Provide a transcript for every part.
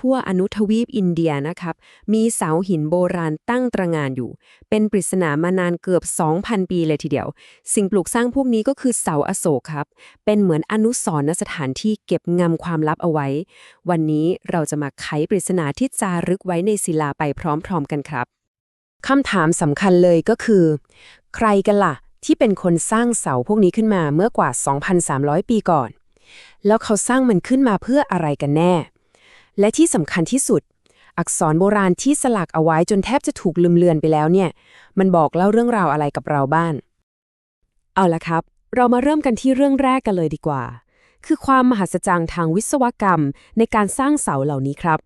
ทั่วอนุทวีปอินเดียนะครับ มีเสาหินโบราณตั้งตระหงานอยู่ เป็นปริศนามานานเกือบ 2,000 ปีเลยทีเดียว สิ่งปลูกสร้างพวกนี้ก็คือเสาอโศกครับ เป็นเหมือนอนุสรณ์สถานที่เก็บงำความลับเอาไว้ วันนี้เราจะมาไขปริศนาที่จารึกไว้ในศิลาไปพร้อมๆกันครับคำถามสำคัญเลยก็คือ ใครกันล่ะ ที่เป็นคนสร้างเสาพวกนี้ขึ้นมาเมื่อกว่า 2,300 ปีก่อน แล้วเขาสร้างมันขึ้นมาเพื่ออะไรกันแน่ และที่สำคัญที่สุด อักษรโบราณที่สลักเอาไว้จนแทบจะถูกลืมเลือนไปแล้วเนี่ย มันบอกเล่าเรื่องราวอะไรกับเราบ้างเอาละครับ เรามาเริ่มกันที่เรื่องแรกกันเลยดีกว่า คือความมหัศจรรย์ทางวิศวกรรมในการสร้างเสาเหล่านี้ครับ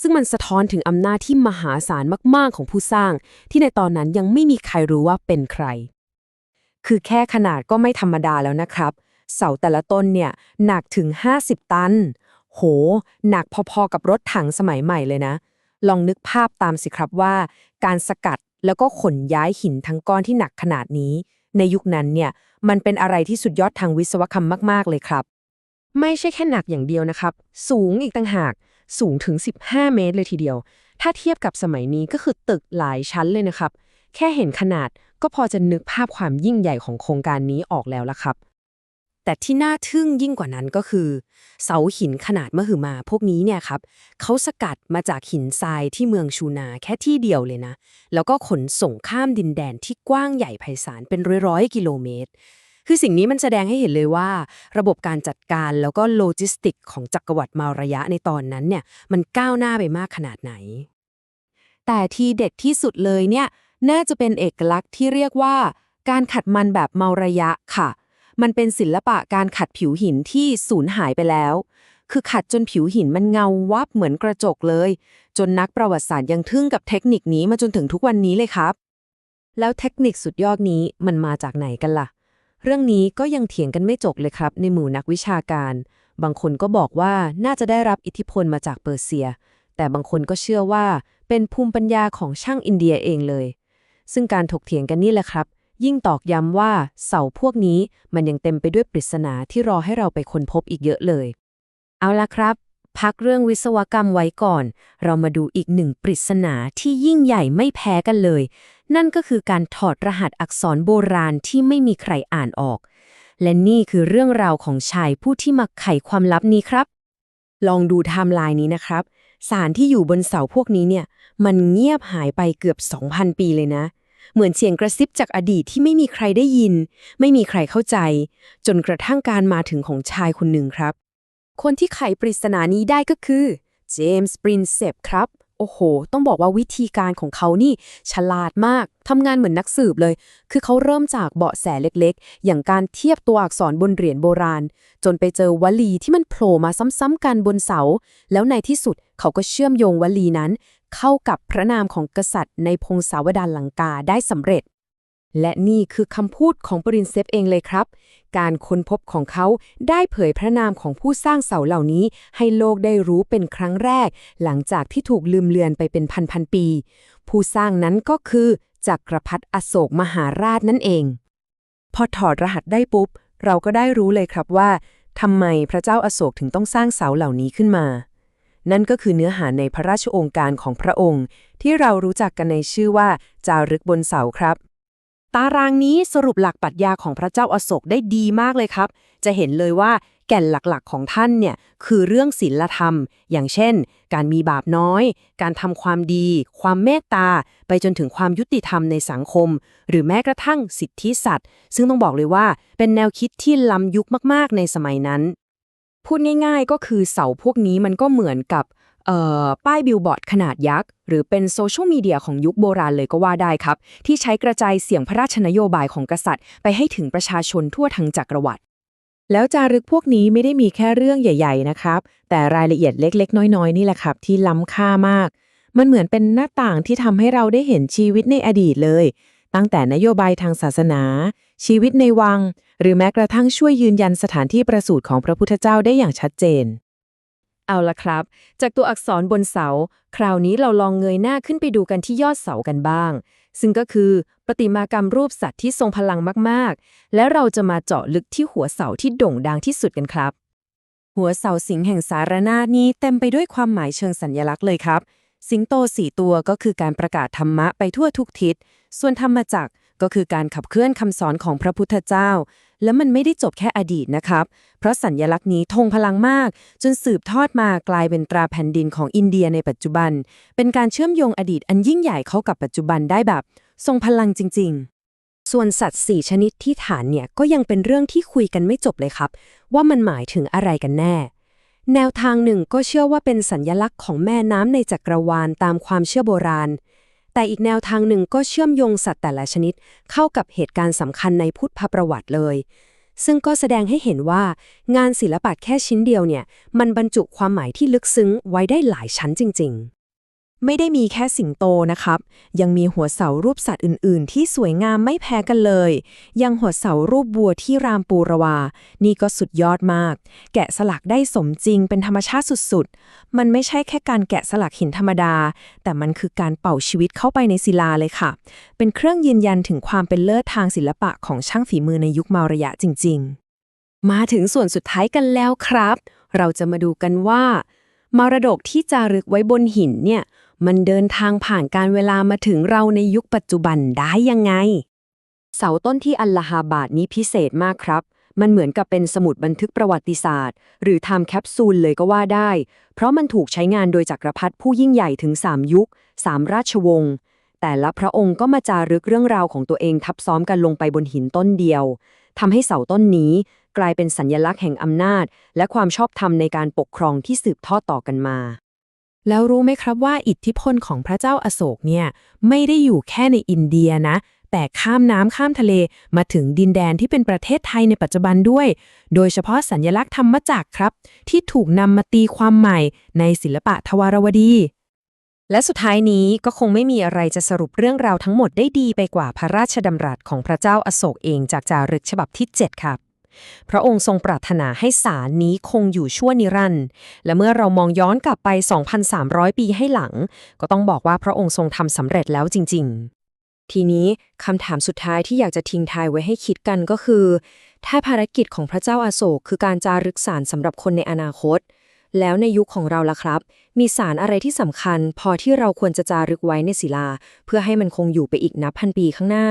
ซึ่งมันสะท้อนถึงอำนาจที่มหาศาลมาก ๆ ของผู้สร้าง ที่ในตอนนั้นยังไม่มีใครรู้ว่าเป็นใคร คือแค่ขนาดก็ไม่ธรรมดาแล้วนะครับ เสาแต่ละต้นเนี่ยหนักถึง 50 ตัน โห หนักพอๆกับรถถังสมัยใหม่เลยนะ ลองนึกภาพตามสิครับว่า การสกัดแล้วก็ขนย้ายหินทั้งก้อนที่หนักขนาดนี้ ในยุคนั้นเนี่ยมันเป็นอะไรที่สุดยอดทางวิศวกรรมมาก ๆ เลยครับ ไม่ใช่แค่หนักอย่างเดียวนะครับ สูงอีกต่างหากสูงถึง 15 เมตรเลยทีเดียว ถ้าเทียบกับสมัยนี้ก็คือตึกหลายชั้นเลยนะครับ แค่เห็นขนาดก็พอจะนึกภาพความยิ่งใหญ่ของโครงการนี้ออกแล้วละครับ แต่ที่น่าทึ่งยิ่งกว่านั้นก็คือ เสาหินขนาดมหึมาพวกนี้เนี่ยครับเขาสกัดมาจากหินทรายที่เมืองชูนาแค่ที่เดียวเลยนะ แล้วก็ขนส่งข้ามดินแดนที่กว้างใหญ่ไพศาลเป็นร้อยๆกิโลเมตร คือสิ่งนี้มันแสดงให้เห็นเลยว่า ระบบการจัดการแล้วก็โลจิสติกของจักรวรรดิมาระยะในตอนนั้นเนี่ยมันก้าวหน้าไปมากขนาดไหน แต่ที่เด็ดที่สุดเลยเนี่ยน่าจะเป็นเอกลักษณ์ที่เรียกว่า การขัดมันแบบเมาระยะค่ะ มันเป็นศิลปะการขัดผิวหินที่สูญหายไปแล้ว คือขัดจนผิวหินมันเงาวับเหมือนกระจกเลย จนนักประวัติศาสตร์ยังทึ่งกับเทคนิคนี้มาจนถึงทุกวันนี้เลยครับ แล้วเทคนิคสุดยอดนี้มันมาจากไหนกันล่ะ เรื่องนี้ก็ยังเถียงกันไม่จบเลยครับ ในหมู่นักวิชาการ บางคนก็บอกว่าน่าจะได้รับอิทธิพลมาจากเปอร์เซีย แต่บางคนก็เชื่อว่าเป็นภูมิปัญญาของช่างอินเดียเองเลย ซึ่งการถกเถียงกันนี่แหละครับ ยิ่งตอกย้ำว่าเสาพวกนี้มันยังเต็มไปด้วยปริศนาที่รอให้เราไปค้นพบอีกเยอะเลย เอาละครับ พักเรื่องวิศวกรรมไว้ก่อน เรามาดูอีกหนึ่งปริศนาที่ยิ่งใหญ่ไม่แพ้กันเลย นั่นก็คือการถอดรหัสอักษรโบราณที่ไม่มีใครอ่านออก และนี่คือเรื่องราวของชายผู้ที่มาไขความลับนี้ครับ ลองดูไทม์ไลน์นี้นะครับสารที่อยู่บนเสาพวกนี้เนี่ย มันเงียบหายไปเกือบ 2,000 ปีเลยนะ เหมือนเสียงกระซิบจากอดีตที่ไม่มีใครได้ยิน ไม่มีใครเข้าใจ จนกระทั่งการมาถึงของชายคนหนึ่งครับ คนที่ไขปริศนานี้ได้ก็คือเจมส์ปรินเซปครับ โอ้โห ต้องบอกว่าวิธีการของเขานี่ ฉลาดมากทำงานเหมือนนักสืบเลย คือเขาเริ่มจากเบาะแสเล็กๆ อย่างการเทียบตัวอักษรบนเหรียญโบราณ จนไปเจอวลีที่มันโผล่มาซ้ำๆกันบนเสา แล้วในที่สุดเขาก็เชื่อมโยงวลีนั้น เข้ากับพระนามของกษัตริย์ในพงศาวดารลังกาได้สำเร็จ และนี่คือคำพูดของปรินเซฟเองเลยครับ การค้นพบของเขาได้เผยพระนามของผู้สร้างเสาเหล่านี้ ให้โลกได้รู้เป็นครั้งแรก หลังจากที่ถูกลืมเลือนไปเป็นพันๆปี ผู้สร้างนั้นก็คือจักรพรรดิอโศกมหาราชนั่นเอง พอถอดรหัสได้ปุ๊บ เราก็ได้รู้เลยครับว่าทำไมพระเจ้าอโศกถึงต้องสร้างเสาเหล่านี้ขึ้นมา นั่นก็คือเนื้อหาในพระราชโองการของพระองค์ ที่เรารู้จักกันในชื่อว่า จารึกบนเสาครับ ตารางนี้สรุปหลักปรัชญาของพระเจ้าอโศกได้ดีมากเลยครับ จะเห็นเลยว่าแก่นหลักๆของท่านเนี่ยคือเรื่องศีลธรรม อย่างเช่น การมีบาปน้อย การทำความดี ความเมตตา ไปจนถึงความยุติธรรมในสังคม หรือแม้กระทั่งสิทธิสัตว์ ซึ่งต้องบอกเลยว่าเป็นแนวคิดที่ล้ำยุคมากๆในสมัยนั้น พูดง่ายๆ ก็คือเสาพวกนี้มันก็เหมือนกับป้ายบิลบอร์ดขนาดยักษ์ หรือเป็นโซเชียลมีเดียของยุคโบราณเลยก็ว่าได้ครับ ที่ใช้กระจายเสียงพระราชนโยบายของกษัตริย์ ไปให้ถึงประชาชนทั่วทั้งจักรวรรดิแล้วจารึกพวกนี้ไม่ได้มีแค่เรื่องใหญ่ ๆ นะครับ แต่รายละเอียดเล็ก ๆ น้อย ๆ นี่แหละครับ ที่ล้ำค่ามาก มันเหมือนเป็นหน้าต่างที่ทำให้เราได้เห็นชีวิตในอดีตเลย ตั้งแต่นโยบายทางศาสนา ชีวิตในวัง หรือแม้กระทั่งช่วยยืนยันสถานที่ประสูติของพระพุทธเจ้าได้อย่างชัดเจน เอาละครับ จากตัวอักษรบนเสา คราวนี้เราลองเงยหน้าขึ้นไปดูกันที่ยอดเสากันบ้าง ซึ่งก็คือประติมากรรมรูปสัตว์ที่ทรงพลังมากๆ และเราจะมาเจาะลึกที่หัวเสาที่โด่งดังที่สุดกันครับ หัวเสาสิงห์แห่งสารนาฏนี้เต็มไปด้วยความหมายเชิงสัญญลักษณ์เลยครับ สิงโตสี่ตัวก็คือการประกาศธรรมะไปทั่วทุกทิศ ส่วนธรรมจักร ก็คือการขับเคลื่อนคำสอนของพระพุทธเจ้า และมันไม่ได้จบแค่อดีตนะครับ เพราะสัญญลักษณ์นี้ทงพลังมาก จนสืบทอดมากลายเป็นตราแผ่นดินของอินเดียในปัจจุบัน เป็นการเชื่อมโยงอดีตอันยิ่งใหญ่เข้ากับปัจจุบันได้แบบ ทรงพลังจริง ๆส่วนสัตว์สี่ชนิดที่ฐานเนี่ยก็ยังเป็นเรื่องที่คุยกันไม่จบเลยครับ ว่ามันหมายถึงอะไรกันแน่ แนวทางหนึ่งก็เชื่อว่าเป็นสัญญลักษณ์ของแม่น้ำในจักรวาลตามความเชื่อโบราณ แต่อีกแนวทางหนึ่งก็เชื่อมโยงสัตว์แต่ละชนิด เข้ากับเหตุการณ์สำคัญในพุทธประวัติเลย ซึ่งก็แสดงให้เห็นว่า งานศิลปะแค่ชิ้นเดียวเนี่ย มันบรรจุความหมายที่ลึกซึ้งไว้ได้หลายชั้นจริง ๆ ไม่ได้มีแค่สิงโตนะครับ ยังมีหัวเสารูปสัตว์อื่น ๆ ที่สวยงามไม่แพ้กันเลย ยังหัวเสารูปบัวที่รามปูรวา นี่ก็สุดยอดมาก แกะสลักได้สมจริงเป็นธรรมชาติสุด ๆ มันไม่ใช่แค่การแกะสลักหินธรรมดา แต่มันคือการเป่าชีวิตเข้าไปในศิลาเลยค่ะ เป็นเครื่องยืนยันถึงความเป็นเลิศทางศิลปะของช่างฝีมือในยุคมารยะจริง ๆ มาถึงส่วนสุดท้ายกันแล้วครับ เราจะมาดูกันว่า มรดกที่จารึกไว้บนหินเนี่ย มันเดินทางผ่านการเวลามาถึงเราในยุคปัจจุบันได้ยังไง เสาต้นที่อัลลาฮาบาดนี้พิเศษมากครับ มันเหมือนกับเป็นสมุดบันทึกประวัติศาสตร์ หรือไทม์แคปซูลเลยก็ว่าได้ เพราะมันถูกใช้งานโดยจักรพรรดิผู้ยิ่งใหญ่ถึง 3 ยุค 3 ราชวงศ์แต่ละพระองค์ก็มาจารึกเรื่องราวของตัวเองทับซ้อมกันลงไปบนหินต้นเดียวทำให้เสาต้นนี้ กลายเป็นสัญญลักษณ์แห่งอำนาจ และความชอบธรรมในการปกครองที่สืบทอดต่อกันมา แล้วรู้ไหมครับว่าอิทธิพลของพระเจ้าอาโศกเนี่ยไม่ได้อยู่แค่ในอินเดียนะ แต่ข้ามน้ำข้ามทะเลมาถึงดินแดนที่เป็นประเทศไทยในปัจจุบันด้วย โดยเฉพาะสัญลักษณ์ธรรมจักรครับ ที่ถูกนำมาตีความใหม่ในศิลปะทวารวดีและสุดท้ายนี้ก็คงไม่มีอะไรจะสรุปเรื่องราวทั้งหมดได้ดีไปกว่าพระราชดำรัสของพระเจ้าอาโศกเองจากจารึกฉบับที่ 7 ครับ พระองค์ทรงปรารถนาให้สารนี้คงอยู่ชั่วนิรันดร์และเมื่อเรามองย้อนกลับไป 2,300 ปีให้หลัง ก็ต้องบอกว่าพระองค์ทรงทำสำเร็จแล้วจริง ๆ ทีนี้คำถามสุดท้ายที่อยากจะทิ้งทายไว้ให้คิดกันก็คือ ถ้าภารกิจของพระเจ้าอาโศกคือการจารึกสารสำหรับคนในอนาคต แล้วในยุคของเราล่ะครับ มีสารอะไรที่สำคัญ พอที่เราควรจะจารึกไว้ในศิลา เพื่อให้มันคงอยู่ไปอีกนับพันปีข้างหน้า